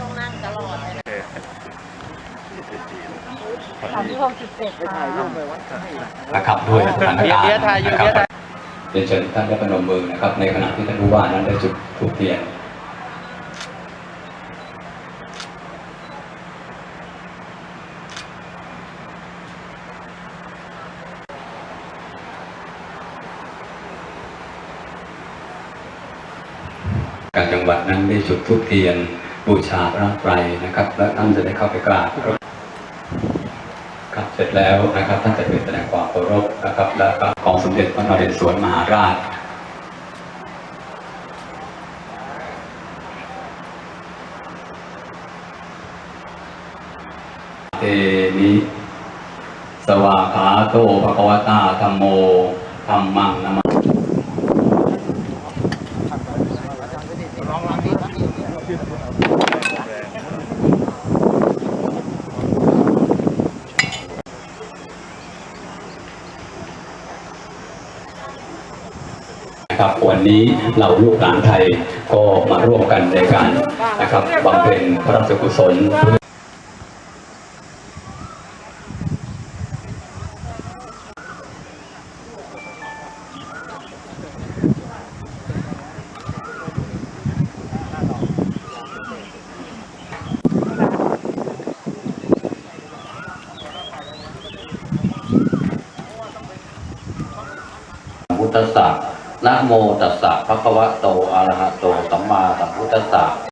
ต้องนั่งตลอดเลยนะสามที่หกสิบเจ็ดค่ะนะครับด้วยสถานเบียการณ์ร์เบียร์ถ่ายอยู่นะคเบียร์รัถ่ายเรียนเชิญท่านได้ประนมมือนะครับ ในขณะที่ท่านผู้ว่านั้นได้จุดธูปเทียน การจังหวัดนั้นได้จุดธูปเทียนบูชาพระไตรนะครับ และท่านจะได้เข้าไปกราบครับเสร็จแล้วนะครับท่านจะไปแสดงความเคารพนะครับและของสมเด็จพระนเรศวรมหาราชเตนิสวาขาโตภควตาธรรมโมธรรมังนม ครับวันนี้เราลูกหลานไทยก็มาร่วมกันในการนะครับบำเพ็ญพระราชกุศล พุทธสสะนะโมตัสสะภะคะวะโตอะระหะโตสัมมาสัมพุทธัสสะ